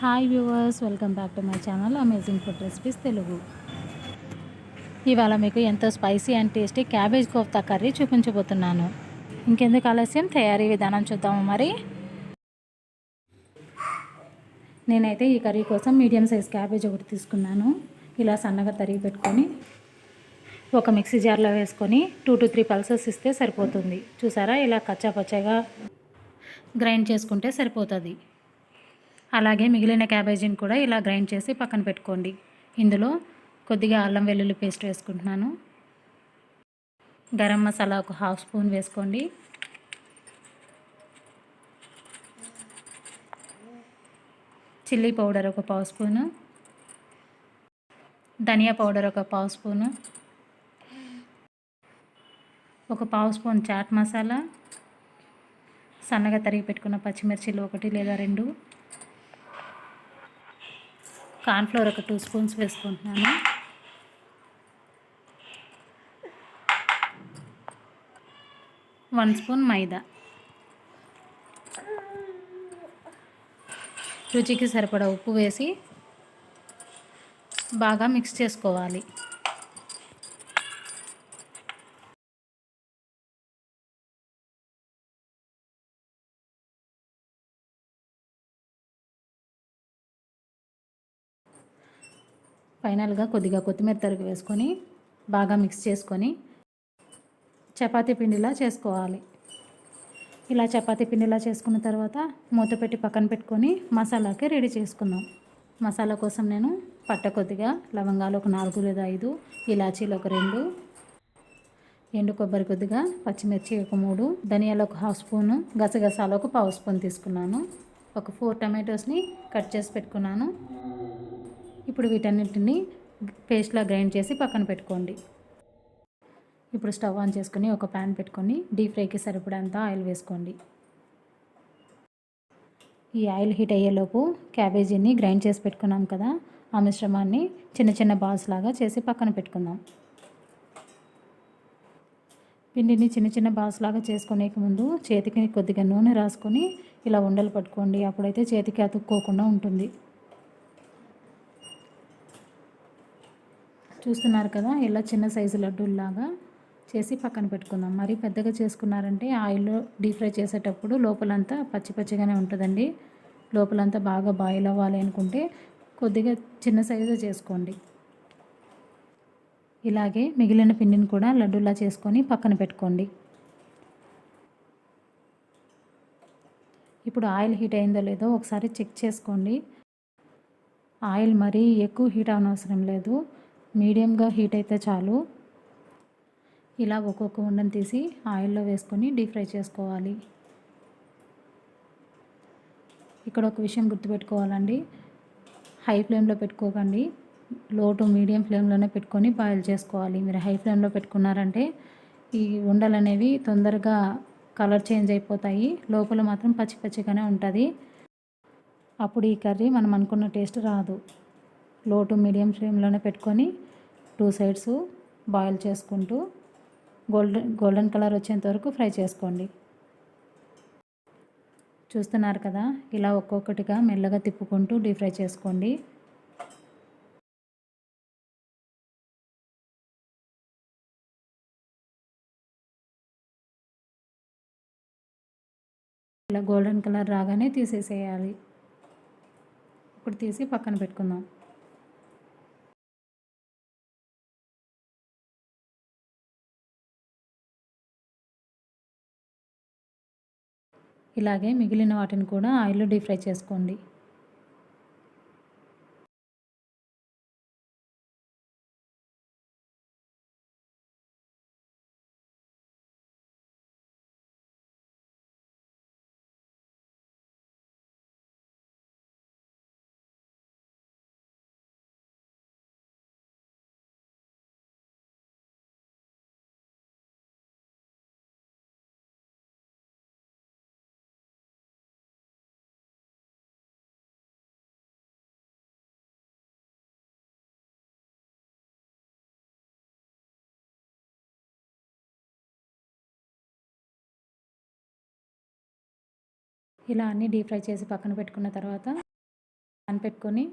Hi viewers welcome back to my channel amazing food recipes Telugu ఇవాళ మీకు ఎంతో spicy and tasty cabbage kofta curry చూపించబోతున్నాను. ఇంకెందుకు ఆలస్యం? తయారీ విధానం చూద్దాము మరి. నేనైతే ఈ కర్రీ కోసం మీడియం సైజ్ క్యాబేజ్ ఒకటి తీసుకున్నాను. ఇలా సన్నగా తరిగి పెట్టుకొని ఒక మిక్సీ జార్లో వేసుకొని టూ టు త్రీ పల్సెస్ ఇస్తే సరిపోతుంది. చూసారా? ఇలా కచ్చాపచ్చగా గ్రైండ్ చేసుకుంటే సరిపోతుంది. అలాగే మిగిలిన క్యాబేజీని కూడా ఇలా గ్రైండ్ చేసి పక్కన పెట్టుకోండి. ఇందులో కొద్దిగా అల్లం వెల్లుల్లి పేస్ట్ వేసుకుంటున్నాను. గరం మసాలా ఒక హాఫ్ స్పూన్ వేసుకోండి. చిల్లీ పౌడర్ ఒక పావు స్పూను. ధనియా పౌడర్ ఒక పావు స్పూను. ఒక పావు స్పూన్ చాట్ మసాలా. సన్నగా తరిగి పెట్టుకున్న పచ్చిమిర్చిలు ఒకటి లేదా రెండు. కార్న్ఫ్లోర్ ఒక టూ స్పూన్స్ వేసుకుంటున్నాను. One spoon maida. రుచికి సరిపడా ఉప్పు వేసి బాగా మిక్స్ చేసుకోవాలి. ఫైనల్గా కొద్దిగా కొత్తిమీర తరుగు వేసుకొని బాగా మిక్స్ చేసుకొని చపాతీ పిండిలా చేసుకోవాలి. ఇలా చపాతీ పిండిలా చేసుకున్న తర్వాత మూత పెట్టి పక్కన పెట్టుకొని మసాలాకి రెడీ చేసుకుందాం. మసాలా కోసం నేను పట్ట కొద్దిగా లవంగాలు ఒక నాలుగు లేదా ఐదు ఇలాచీలు ఒక రెండు ఎండు కొబ్బరి కొద్దిగా పచ్చిమిర్చి ఒక మూడు ధనియాలు ఒక హాఫ్ స్పూను గసగసాలు ఒక పావు స్పూన్ తీసుకున్నాను. ఒక ఫోర్ టమాటోస్ని కట్ చేసి పెట్టుకున్నాను. ఇప్పుడు వీటన్నిటిని పేస్ట్లా గ్రైండ్ చేసి పక్కన పెట్టుకోండి. ఇప్పుడు స్టవ్ ఆన్ చేసుకొని ఒక ప్యాన్ పెట్టుకొని డీప్ ఫ్రైకి సరిపడంత ఆయిల్ వేసుకోండి. ఈ ఆయిల్ హీట్ అయ్యేలోపు క్యాబేజీని గ్రైండ్ చేసి పెట్టుకున్నాం కదా ఆ మిశ్రమాన్ని చిన్న చిన్న బాల్స్ లాగా చేసి పక్కన పెట్టుకుందాం. పిండిని చిన్న చిన్న బాల్స్ లాగా చేసుకునే ముందు చేతికి కొద్దిగా నూనె రాసుకొని ఇలా ఉండలు పట్టుకోండి అప్పుడైతే చేతికి అతుక్కోకుండా ఉంటుంది. చూస్తున్నారు కదా ఇలా చిన్న సైజు లడ్డూల్లాగా చేసి పక్కన పెట్టుకుందాం. మరి పెద్దగా చేసుకున్నారంటే ఆయిల్లో డీప్ ఫ్రై చేసేటప్పుడు లోపలంతా పచ్చి పచ్చిగానే ఉంటుందండి. లోపలంతా బాగా బాయిల్ అవ్వాలి అనుకుంటే కొద్దిగా చిన్న సైజు చేసుకోండి. ఇలాగే మిగిలిన పిండిని కూడా లడ్డూలా చేసుకొని పక్కన పెట్టుకోండి. ఇప్పుడు ఆయిల్ హీట్ అయిందో లేదో ఒకసారి చెక్ చేసుకోండి. ఆయిల్ మరీ ఎక్కువ హీట్ అవనవసరం లేదు. మీడియంగా హీట్ అయితే చాలు. ఇలా ఒక్కొక్క ఉండను తీసి ఆయిల్లో వేసుకొని డీప్ ఫ్రై చేసుకోవాలి. ఇక్కడ ఒక విషయం గుర్తుపెట్టుకోవాలండి. హై ఫ్లేమ్లో పెట్టుకోకండి. లో టు మీడియం ఫ్లేమ్లోనే పెట్టుకొని బాయిల్ చేసుకోవాలి. మీరు హై ఫ్లేమ్లో పెట్టుకున్నారంటే ఈ ఉండలు అనేవి తొందరగా కలర్ చేంజ్ అయిపోతాయి. లోపల మాత్రం పచ్చి పచ్చిగానే ఉంటుంది. అప్పుడు ఈ కర్రీ మనం అనుకున్న టేస్ట్ రాదు. లో టు మీడియం ఫ్లేమ్లోనే పెట్టుకొని టూ సైడ్స్ బాయిల్ చేసుకుంటూ గోల్డెన్ గోల్డెన్ కలర్ వచ్చేంత వరకు ఫ్రై చేసుకోండి. చూస్తున్నారు కదా ఇలా ఒక్కొక్కటిగా మెల్లగా తిప్పుకుంటూ డీప్ ఫ్రై చేసుకోండి. ఇలా గోల్డెన్ కలర్ రాగానే తీసేసేయాలి. ఇప్పుడు తీసి పక్కన పెట్టుకుందాం. ఇలాగే మిగిలిన వాటిని కూడా ఆయిల్లో డీప్ ఫ్రై చేసుకోండి. ఇలా అన్నీ డీప్ ఫ్రై చేసి పక్కన పెట్టుకున్న తర్వాత పాన్ పెట్టుకొని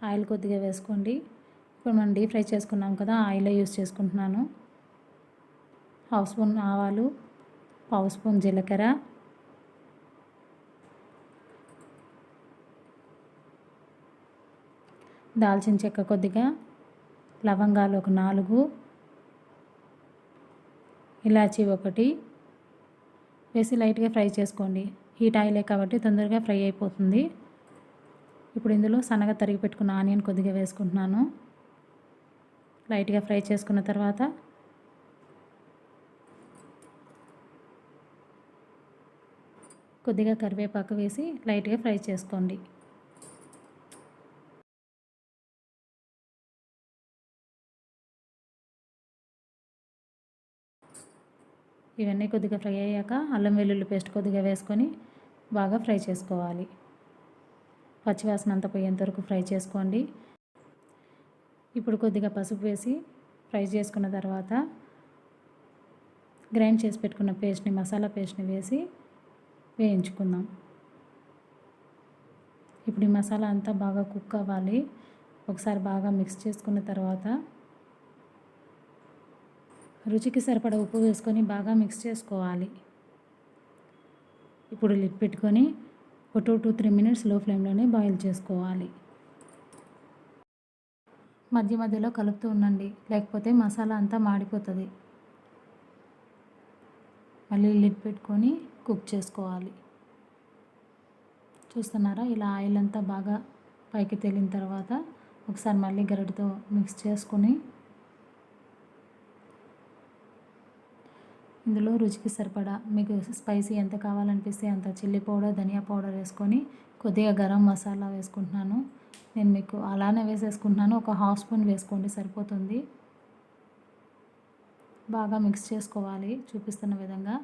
ఆయిల్ కొద్దిగా వేసుకోండి. ఇప్పుడు మనం డీప్ ఫ్రై చేసుకున్నాం కదా ఆయిల్ యూస్ చేసుకుంటున్నాను. హాఫ్ స్పూన్ ఆవాలు పావు స్పూన్ జీలకర్ర దాల్చిన చెక్క కొద్దిగా లవంగాలు ఒక నాలుగు ఇలాచీ ఒకటి వేసి లైట్గా ఫ్రై చేసుకోండి. హీట్ ఆయిలే కాబట్టి తొందరగా ఫ్రై అయిపోతుంది. ఇప్పుడు ఇందులో సన్నగా తరిగి పెట్టుకున్న ఆనియన్ కొద్దిగా వేసుకుంటున్నాను. లైట్గా ఫ్రై చేసుకున్న తర్వాత కొద్దిగా కరివేపాకు వేసి లైట్గా ఫ్రై చేసుకోండి. ఇవన్నీ కొద్దిగా ఫ్రై అయ్యాక అల్లం వెల్లుల్లి పేస్ట్ కొద్దిగా వేసుకొని బాగా ఫ్రై చేసుకోవాలి. పచ్చివాసన అంతా పోయేంత వరకు ఫ్రై చేసుకోండి. ఇప్పుడు కొద్దిగా పసుపు వేసి ఫ్రై చేసుకున్న తర్వాత గ్రైండ్ చేసి పెట్టుకున్న పేస్ట్ని మసాలా పేస్ట్ని వేసి వేయించుకుందాం. ఇప్పుడు ఈ మసాలా అంతా బాగా కుక్ అవ్వాలి. ఒకసారి బాగా మిక్స్ చేసుకున్న తర్వాత రుచికి సరిపడ ఉప్పు వేసుకొని బాగా మిక్స్ చేసుకోవాలి. ఇప్పుడు లిడ్ పెట్టుకొని ఒక టూ టూ త్రీ మినిట్స్లో ఫ్లేమ్లోనే బాయిల్ చేసుకోవాలి. మధ్య మధ్యలో కలుపుతూ ఉండండి లేకపోతే మసాలా అంతా మాడిపోతుంది. మళ్ళీ లిడ్ పెట్టుకొని కుక్ చేసుకోవాలి. చూస్తున్నారా? ఇలా ఆయిల్ అంతా బాగా పైకి తేలిన తర్వాత ఒకసారి మళ్ళీ గరిటతో మిక్స్ చేసుకొని ఇందులో రుచికి సరిపడా మీకు స్పైసీ ఎంత కావాలనిపిస్తే అంత చిల్లీ పౌడర్ ధనియా పౌడర్ వేసుకొని కొద్దిగా గరం మసాలా వేసుకుంటున్నాను. నేను మీకు అలానే వేసేసుకుంటున్నాను. ఒక హాఫ్ స్పూన్ వేసుకోండి సరిపోతుంది. బాగా మిక్స్ చేసుకోవాలి చూపిస్తున్న విధంగా.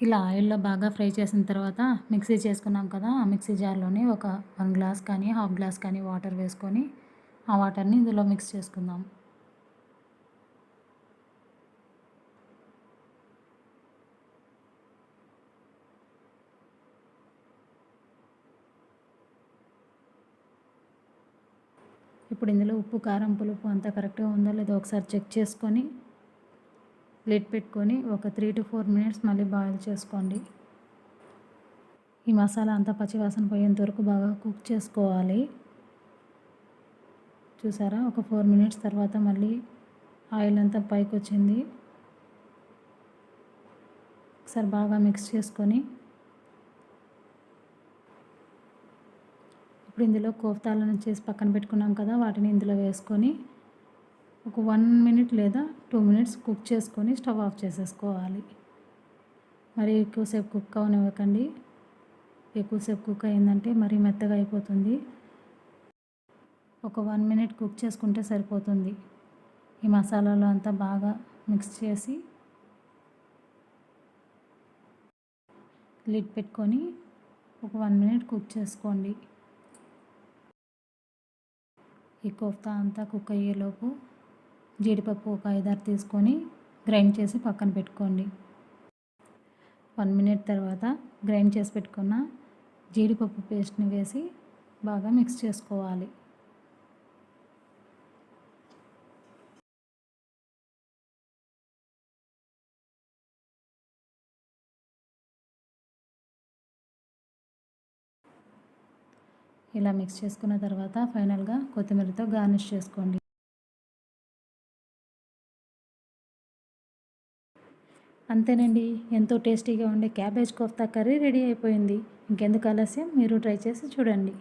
ఇలా ఆయిల్లో బాగా ఫ్రై చేసిన తర్వాత మిక్సీ చేసుకున్నాం కదా ఆ మిక్సీ జార్లోనే ఒక వన్ గ్లాస్ కానీ హాఫ్ గ్లాస్ కానీ వాటర్ వేసుకొని ఆ వాటర్ని ఇందులో మిక్స్ చేసుకుందాం. ఇప్పుడు ఇందులో ఉప్పు కారం పులుపు అంతా కరెక్ట్గా ఉందో లేదో ఒకసారి చెక్ చేసుకొని లిడ్ పెట్టుకొని ఒక త్రీ టు ఫోర్ మినిట్స్ మళ్ళీ బాయిల్ చేసుకోండి. ఈ మసాలా అంతా పచ్చివాసన పోయేంత వరకు బాగా కుక్ చేసుకోవాలి. చూసారా? ఒక ఫోర్ మినిట్స్ తర్వాత మళ్ళీ ఆయిల్ అంతా పైకి వచ్చింది. ఒకసారి బాగా మిక్స్ చేసుకొని ఇప్పుడు ఇందులో కోఫ్తాలను చేసి పక్కన పెట్టుకున్నాం కదా వాటిని ఇందులో వేసుకొని ఒక వన్ మినిట్ లేదా టూ మినిట్స్ కుక్ చేసుకొని స్టవ్ ఆఫ్ చేసేసుకోవాలి. మరి ఎక్కువసేపు కుక్ అవనివ్వకండి ఎక్కువసేపు కుక్ అయిందంటే మరీ మెత్తగా అయిపోతుంది. ఒక వన్ మినిట్ కుక్ చేసుకుంటే సరిపోతుంది. ఈ మసాలాలో అంతా బాగా మిక్స్ చేసి లిడ్ పెట్టుకొని ఒక వన్ మినిట్ కుక్ చేసుకోండి. ఈ కోఫ్తా అంతా కుక్ అయ్యేలోపు జీడిపప్పు ఒక ఐదారు తీసుకొని గ్రైండ్ చేసి పక్కన పెట్టుకోండి. వన్ మినిట్ తర్వాత గ్రైండ్ చేసి పెట్టుకున్న జీడిపప్పు పేస్ట్ని వేసి బాగా మిక్స్ చేసుకోవాలి. ఇలా మిక్స్ చేసుకున్న తర్వాత ఫైనల్గా కొత్తిమీరతో గార్నిష్ చేసుకోండి. అంతేనండి. ఎంతో టేస్టీగా ఉండే క్యాబేజ్ కోఫ్తా కర్రీ రెడీ అయిపోయింది. ఇంకెందుకు ఆలస్యం? మీరు ట్రై చేసి చూడండి.